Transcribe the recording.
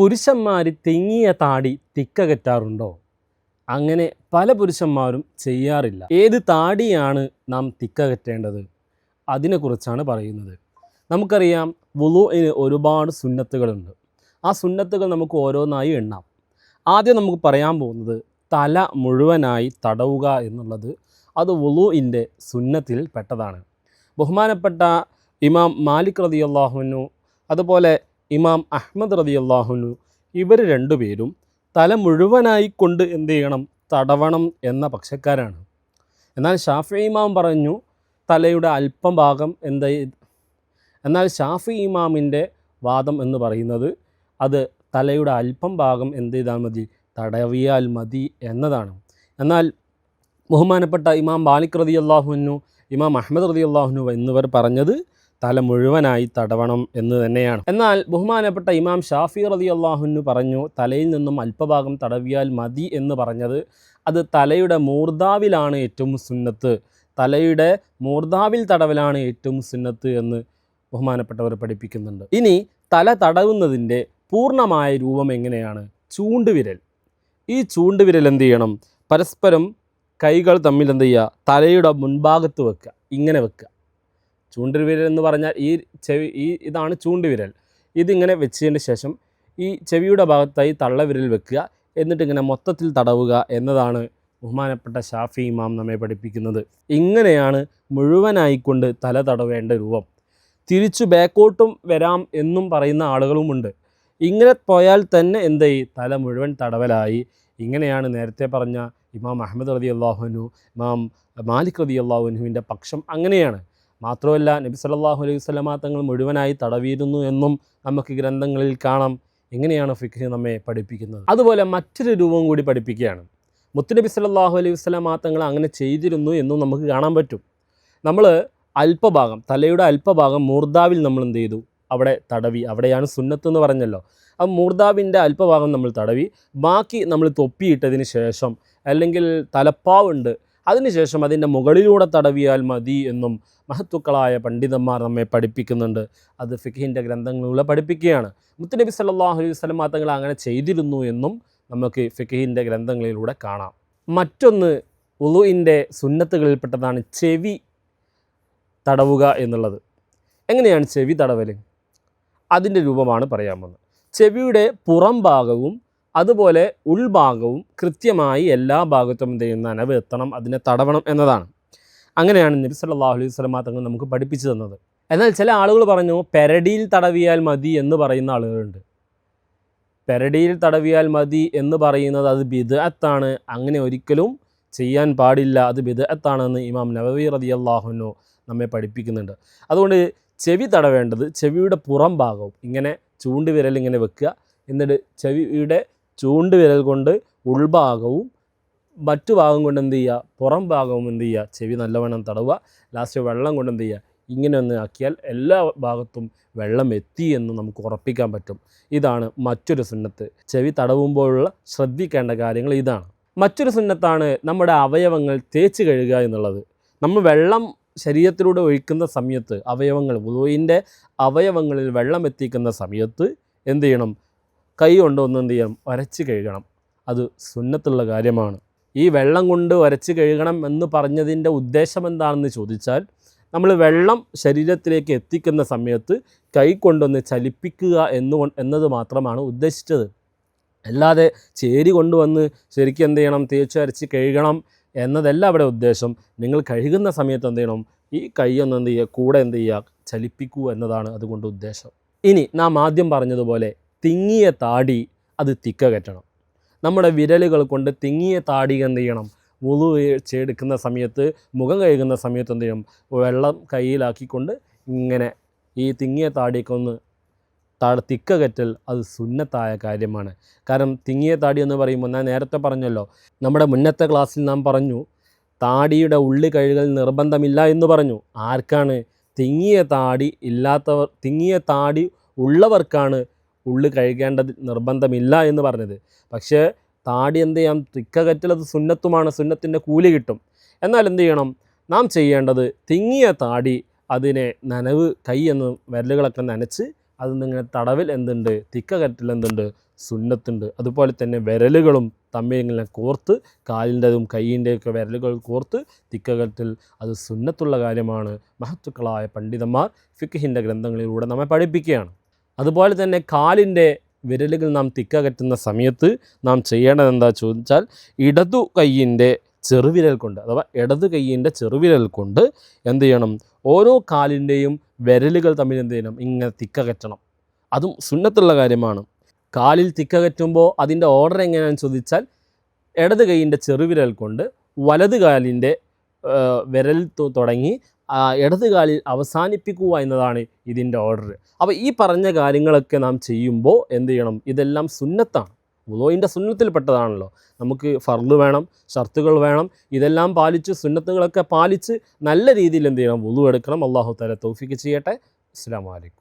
പുരുഷന്മാർ തിങ്ങിയ താടി തിക്കകറ്റാറുണ്ടോ അങ്ങനെ പല പുരുഷന്മാരും ചെയ്യാറില്ല. ഏത് താടിയാണ് നാം തിക്കകറ്റേണ്ടത് അതിനെക്കുറിച്ചാണ് പറയുന്നത്. നമുക്കറിയാം വുളുവിന് ഒരുപാട് സുന്നത്തുകളുണ്ട്. ആ സുന്നത്തുകൾ നമുക്ക് ഓരോന്നായി എണ്ണാം. ആദ്യം നമുക്ക് പറയാൻ പോകുന്നത് തല മുഴുവനായി തടവുക എന്നുള്ളത് അത് വുളുവിന്റെ സുന്നത്തിൽ പെട്ടതാണ്. ബഹുമാനപ്പെട്ട ഇമാം മാലിക് റതി അള്ളാഹുനു അതുപോലെ ഇമാം അഹമ്മദ് റതി അള്ളാഹുനു ഇവർ രണ്ടുപേരും തല മുഴുവനായി കൊണ്ട് എന്ത് ചെയ്യണം? തടവണം എന്ന പക്ഷക്കാരാണ്. എന്നാൽ ഷാഫി ഇമാം പറഞ്ഞു തലയുടെ അല്പം ഭാഗം എന്താ എന്നാൽ ഷാഫി ഇമാമിന്റെ വാദം എന്ന് പറയുന്നത് അത് തലയുടെ അല്പം ഭാഗം എന്ത് ചെയ്താൽ മതി തടവിയാൽ മതി എന്നതാണ്. എന്നാൽ ബഹുമാനപ്പെട്ട ഇമാം ബാലിക് റതി അള്ളാഹുനു ഇമാം അഹമ്മദ് റതി അള്ളാഹുനു എന്നിവർ പറഞ്ഞത് തല മുഴുവനായി തടവണം എന്ന് തന്നെയാണ്. എന്നാൽ ബഹുമാനപ്പെട്ട ഇമാം ഷാഫി റതി അള്ളാഹുനു പറഞ്ഞു തലയിൽ നിന്നും അല്പഭാഗം തടവിയാൽ മതി എന്ന് പറഞ്ഞത് അത് തലയുടെ മൂർധാവിലാണ് ഏറ്റവും സുന്നത്ത്. തലയുടെ മൂർധാവിൽ തടവലാണ് ഏറ്റവും സുന്നത്ത് എന്ന് ബഹുമാനപ്പെട്ടവർ പഠിപ്പിക്കുന്നുണ്ട്. ഇനി തല തടവുന്നതിന്റെ പൂർണമായ രൂപം എങ്ങനെയാണ്? ചൂണ്ടുവിരൽ. ഈ ചൂണ്ടുവിരൽ എന്ത് ചെയ്യണം? പരസ്പരം കൈകൾ തമ്മിൽ എന്ത് ചെയ്യുക? തലയുടെ മുൻഭാഗത്ത് വെക്കുക. ഇങ്ങനെ വെക്കുക. ചൂണ്ടുവിരൽ എന്ന് പറഞ്ഞാൽ ഈ ചെവി ഈ ഇതാണ് ചൂണ്ടുവിരൽ. ഇതിങ്ങനെ വെച്ചതിന് ശേഷം ഈ ചെവിയുടെ ഭാഗത്തായി തള്ളവിരൽ വെക്കുക. എന്നിട്ട് ഇങ്ങനെ മൊത്തത്തിൽ തടവുക എന്നതാണ് ബഹുമാനപ്പെട്ട ഷാഫി ഇമാം നമ്മെ പഠിപ്പിക്കുന്നത്. ഇങ്ങനെയാണ് മുഴുവനായിക്കൊണ്ട് തല തടവേണ്ട രൂപം. തിരിച്ചു ബാക്കോട്ടും വരാം എന്നും പറയുന്ന ആളുകളുമുണ്ട്. ഇങ്ങനെ പോയാൽ തന്നെ എന്തായി? തല മുഴുവൻ തടവലായി. ഇങ്ങനെയാണ് നേരത്തെ പറഞ്ഞ ഇമാം അഹമ്മദ് റതി അള്ളാഹുനു ഇമാം മാലിക് റതി അള്ളാഹുനുവിന്റെ പക്ഷം. അങ്ങനെയാണ്. മാത്രമല്ല നബി സല്ലല്ലാഹു അലൈഹി വസല്ലമ തങ്ങൾ മുഴുവനായി തടവിയിരുന്നു എന്നും നമുക്ക് ഗ്രന്ഥങ്ങളിൽ കാണാം. എങ്ങനെയാണ് ഫിഖ് നമ്മെ പഠിപ്പിക്കുന്നത്? അതുപോലെ മറ്റൊരു രൂപം കൂടി പഠിപ്പിക്കുകയാണ്. മുത്തുനബി സല്ലല്ലാഹു അലൈഹി വസല്ലമ തങ്ങൾ അങ്ങനെ ചെയ്തിരുന്നു എന്നും നമുക്ക് കാണാൻ പറ്റും. നമ്മൾ അല്പഭാഗം തലയുടെ അല്പഭാഗം മൂർദാവിൽ നമ്മൾ എന്ത് ചെയ്തു? അവിടെ തടവി. അവിടെയാണ് സുന്നത്ത് എന്ന് പറഞ്ഞല്ലോ. ആ മൂർദാവിന്റെ അല്പഭാഗം നമ്മൾ തടവി. ബാക്കി നമ്മൾ തൊപ്പിയിട്ടതിന് ശേഷം അല്ലെങ്കിൽ തലപ്പാവുണ്ട് അതിനുശേഷം അതിന്റെ മുകളിലൂടെ തടവിയാൽ മതി എന്നും മഹത്തുക്കളായ പണ്ഡിതന്മാർ നമ്മെ പഠിപ്പിക്കുന്നുണ്ട്. അത് ഫിഖിന്റെ ഗ്രന്ഥങ്ങളിലൂടെ പഠിപ്പിക്കുകയാണ്. മുത്തുനബി സല്ലാഹു അലൈഹി വസല്ലം തങ്ങൾ അങ്ങനെ ചെയ്തിരുന്നു എന്നും നമുക്ക് ഫിഖിന്റെ ഗ്രന്ഥങ്ങളിലൂടെ കാണാം. മറ്റൊന്ന് ഉളുവിന്റെ സുന്നത്തുകളിൽപ്പെട്ടതാണ് ചെവി തടവുക എന്നുള്ളത്. എങ്ങനെയാണ് ചെവി തടവൽ അതിന്റെ രൂപമാണ് പറയാൻ പോകുന്നത്. ചെവിയുടെ പുറം ഭാഗവും അതുപോലെ ഉൾഭാഗവും കൃത്യമായി എല്ലാ ഭാഗത്തും എന്ത് ചെയ്യുന്ന നനവ് എത്തണം അതിനെ തടവണം എന്നതാണ്. അങ്ങനെയാണ് നബി സല്ലല്ലാഹു അലൈഹി വസല്ലം തങ്ങൾ നമുക്ക് പഠിപ്പിച്ചു തന്നത്. എന്നാൽ ചില ആളുകൾ പറഞ്ഞു പെരടിയിൽ തടവിയാൽ മതി എന്ന് പറയുന്ന ആളുകളുണ്ട്. പെരടിയിൽ തടവിയാൽ മതി എന്ന് പറയുന്നത് അത് ബിദ്അത്താണ്. അങ്ങനെ ഒരിക്കലും ചെയ്യാൻ പാടില്ല അത് ബിദ്അത്താണെന്ന് ഇമാം നവവി അള്ളാഹുനു നമ്മെ പഠിപ്പിക്കുന്നുണ്ട്. അതുകൊണ്ട് ചെവി തടവേണ്ടത് ചെവിയുടെ പുറം ഭാഗവും ഇങ്ങനെ ചൂണ്ടുവിരൽ ഇങ്ങനെ വെക്കുക എന്നിട്ട് ചെവിയുടെ ചൂണ്ടുവിരൽ കൊണ്ട് ഉൾഭാഗവും മറ്റു ഭാഗം കൊണ്ട് എന്ത് ചെയ്യുക? പുറം ഭാഗവും എന്ത് ചെയ്യുക? ചെവി നല്ലവണ്ണം തടവുക. ലാസ്റ്റ് വെള്ളം കൊണ്ട് എന്ത് ചെയ്യുക? ഇങ്ങനെ ഒന്ന് ആക്കിയാൽ എല്ലാ ഭാഗത്തും വെള്ളം എത്തി എന്ന് നമുക്ക് ഉറപ്പിക്കാൻ പറ്റും. ഇതാണ് മറ്റൊരു സുന്നത്ത്. ചെവി തടവുമ്പോഴുള്ള ശ്രദ്ധിക്കേണ്ട കാര്യങ്ങൾ ഇതാണ്. മറ്റൊരു സുന്നത്താണ് നമ്മുടെ അവയവങ്ങൾ തേച്ച് കഴുകുക എന്നുള്ളത്. നമ്മൾ വെള്ളം ശരീരത്തിലൂടെ ഒഴിക്കുന്ന സമയത്ത് അവയവങ്ങൾ ഉദോയിന്റെ അവയവങ്ങളിൽ വെള്ളം എത്തിക്കുന്ന സമയത്ത് എന്ത് ചെയ്യണം? കൈ കൊണ്ട് ഒന്ന് എന്ത് ചെയ്യണം വരച്ച് കഴുകണം. അത് സുന്നത്തുള്ള കാര്യമാണ്. ഈ വെള്ളം കൊണ്ട് വരച്ച് കഴുകണം എന്ന് പറഞ്ഞതിന്റെ ഉദ്ദേശം എന്താണെന്ന് ചോദിച്ചാൽ നമ്മൾ വെള്ളം ശരീരത്തിലേക്ക് എത്തിക്കുന്ന സമയത്ത് കൈ കൊണ്ടൊന്ന് ചലിപ്പിക്കുക എന്ന് എന്നത് മാത്രമാണ് ഉദ്ദേശിച്ചത്. അല്ലാതെ ചേരി കൊണ്ടുവന്ന് ശരിക്കും എന്ത് ചെയ്യണം? തേച്ച് അരച്ച് കഴുകണം എന്നതല്ല അവിടെ ഉദ്ദേശം. നിങ്ങൾ കഴുകുന്ന സമയത്ത് എന്ത് ചെയ്യണം? ഈ കൈയൊന്ന് എന്ത് ചെയ്യുക? കൂടെ എന്ത് ചെയ്യുക? ചലിപ്പിക്കൂ എന്നതാണ് അതുകൊണ്ട് ഉദ്ദേശം. ഇനി നാം ആദ്യം പറഞ്ഞതുപോലെ തിങ്ങിയ താടി അത് തിക്ക കയറ്റണം നമ്മുടെ വിരലുകൾ കൊണ്ട് തിങ്ങിയ താടി എന്ത് ചെയ്യണം? മുളു എടുക്കുന്ന സമയത്ത് മുഖം കഴുകുന്ന സമയത്ത് എന്ത് ചെയ്യണം? വെള്ളം കയ്യിലാക്കിക്കൊണ്ട് ഇങ്ങനെ ഈ തിങ്ങിയ താടിയൊക്കെ ഒന്ന് താ തിക്ക കെറ്റൽ അത് സുന്നത്തായ കാര്യമാണ്. കാരണം തിങ്ങിയ താടി എന്ന് പറയുമ്പോൾ ഞാൻ നേരത്തെ പറഞ്ഞല്ലോ നമ്മുടെ മുന്നത്തെ ക്ലാസ്സിൽ നാം പറഞ്ഞു താടിയുടെ ഉള്ളി കഴുകൽ നിർബന്ധമില്ല എന്ന് പറഞ്ഞു. ആർക്കാണ്? തിങ്ങിയ താടി ഇല്ലാത്തവർ തിങ്ങിയ താടി ഉള്ളവർക്കാണ് ഉള്ളി കഴുകേണ്ടത് നിർബന്ധമില്ല എന്ന് പറഞ്ഞത്. പക്ഷേ താടി എന്ത് ചെയ്യാം? തിക്ക കെറ്റൽ അത് സുന്നത്തുമാണ്. സുന്നത്തിന്റെ കൂലി കിട്ടും. എന്നാൽ എന്ത് ചെയ്യണം? നാം ചെയ്യേണ്ടത് തിങ്ങിയ താടി അതിനെ നനവ് കൈ എന്ന് വിരലുകളൊക്കെ നനച്ച് അത് നിങ്ങളെ തടവിൽ എന്തുണ്ട്? തിക്ക കെറ്റൽ എന്തുണ്ട്? സുന്നത്തുണ്ട്. അതുപോലെ തന്നെ വിരലുകളും തമ്മിൽ ഇങ്ങനെ കോർത്ത് കാലിന്റെതും കൈയിന്റെയൊക്കെ വിരലുകൾ കോർത്ത് തിക്കകറ്റൽ അത് സുന്നത്തുള്ള കാര്യമാണ്. മഹത്തുക്കളായ പണ്ഡിതന്മാർ ഫിഖിന്റെ ഗ്രന്ഥങ്ങളിലൂടെ നമ്മെ പഠിപ്പിക്കുകയാണ്. അതുപോലെ തന്നെ കാലിന്റെ വിരലുകൾ നാം തിക്കകറ്റുന്ന സമയത്ത് നാം ചെയ്യേണ്ടത് എന്താ ചോദിച്ചാൽ ഇടതു കൈയിന്റെ ചെറുവിരൽ കൊണ്ട് അഥവാ ഇടതു കൈയിന്റെ ചെറുവിരൽ കൊണ്ട് എന്ത് ചെയ്യണം? ഓരോ കാലിന്റെയും വിരലുകൾ തമ്മിൽ എന്ത് ചെയ്യണം? ഇങ്ങനെ തിക്കകറ്റണം. അതും സുന്നത്തുള്ള കാര്യമാണ്. കാലിൽ തിക്കകറ്റുമ്പോൾ അതിന്റെ ഓർഡർ എങ്ങനെയാണെന്ന് ചോദിച്ചാൽ ഇടത് കൈയിന്റെ ചെറുവിരൽ കൊണ്ട് വലത് കാലിന്റെ വിരൽ തുടങ്ങി ആ, ഇടത് കാലിൽ അവസാനിപ്പിക്കുക എന്നതാണ് ഇതിന്റെ ഓർഡർ അപ്പോൾ ഈ പറഞ്ഞ കാര്യങ്ങളൊക്കെ നാം ചെയ്യുമ്പോൾ എന്ത് ചെയ്യണം? ഇതെല്ലാം സുന്നത്താണ്. ഉദോയിന്റെ സുന്നത്തിൽപ്പെട്ടതാണല്ലോ. നമുക്ക് ഫർദ് വേണം ഷർത്തുകൾ വേണം. ഇതെല്ലാം പാലിച്ച് സുന്നത്തുകളൊക്കെ പാലിച്ച് നല്ല രീതിയിൽ എന്ത് ചെയ്യണം? വുളു എടുക്കണം. അള്ളാഹു തല തൗഫിക്ക് ചെയ്യട്ടെ. അസ്സാം വലൈക്കും